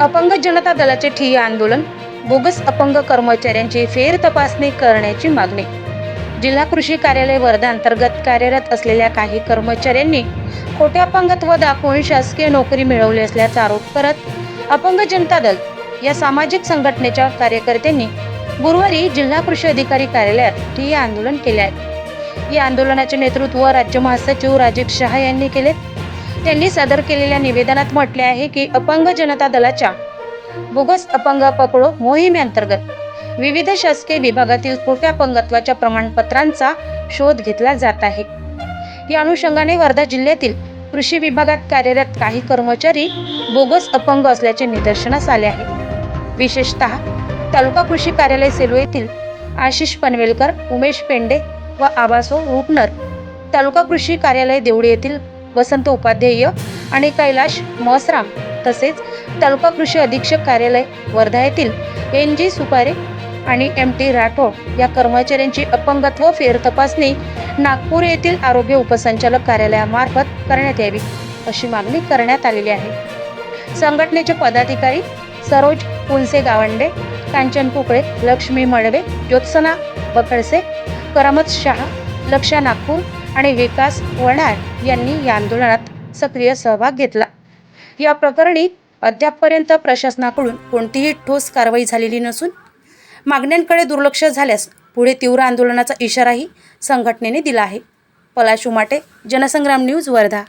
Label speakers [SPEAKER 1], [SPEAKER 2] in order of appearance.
[SPEAKER 1] अपंग जनता दलाचे ठिय्या आंदोलन बोगस अपंग कर्मचाऱ्यांची फेर तपासणी करण्याची मागणी. जिल्हा कृषी कार्यालय वर्धा अंतर्गत कार्यरत असलेल्या काही कर्मचाऱ्यांनी खोटे अपंगत्व दाखवून शासकीय नोकरी मिळवली असल्याचा आरोप करत अपंग जनता दल या सामाजिक संघटनेच्या कार्यकर्त्यांनी गुरुवारी जिल्हा कृषी अधिकारी कार्यालयात ठिय्या आंदोलन केले आहे. या आंदोलनाचे नेतृत्व राज्य महासचिव राजीव शहा यांनी केले. त्यांनी सादर केलेल्या निवेदनात म्हटले आहे की अपंग जनता दलाच्या बोगस अपंग पकडो मोहिमेअंतर्गत विविध शासकीय विभागातील खोट्या अपंगत्वाच्या प्रमाणपत्रांचा शोध घेतला जात आहे. या अनुषंगाने वर्धा जिल्ह्यातील कृषी विभागात कार्यरत काही कर्मचारी बोगस अपंग असल्याचे निदर्शनास आले आहे. विशेषतः तालुका कृषी कार्यालय सेलू येथील आशिष पनवेलकर उमेश पेंडे व आबासो रुपनर तालुका कृषी कार्यालय देवडी येथील वसंत उपाध्याय आणि कैलाश मसराम तसेच तालुका कृषी अधीक्षक कार्यालय वर्धा येथील एन जी सुपारे आणि एम टी राठोड या कर्मचाऱ्यांची अपंगत्व फेर तपासणी नागपूर येथील आरोग्य उपसंचालक कार्यालयामार्फत करण्यात यावी अशी मागणी करण्यात आलेली आहे. संघटनेचे पदाधिकारी सरोज पुलसे गावंडे कांचन कुकळे लक्ष्मी मळवे ज्योत्सना बकडसे करमत शहा लक्षा नागपूर आणि विकास वडार यांनी या आंदोलनात सक्रिय सहभाग घेतला. या प्रकरणी अद्यापपर्यंत प्रशासनाकडून कोणतीही ठोस कारवाई झालेली नसून मागण्यांकडे दुर्लक्ष झाल्यास पुढे तीव्र आंदोलनाचा इशाराही संघटनेने दिला आहे. पलाश उमाटे जनसंग्राम न्यूज वर्धा.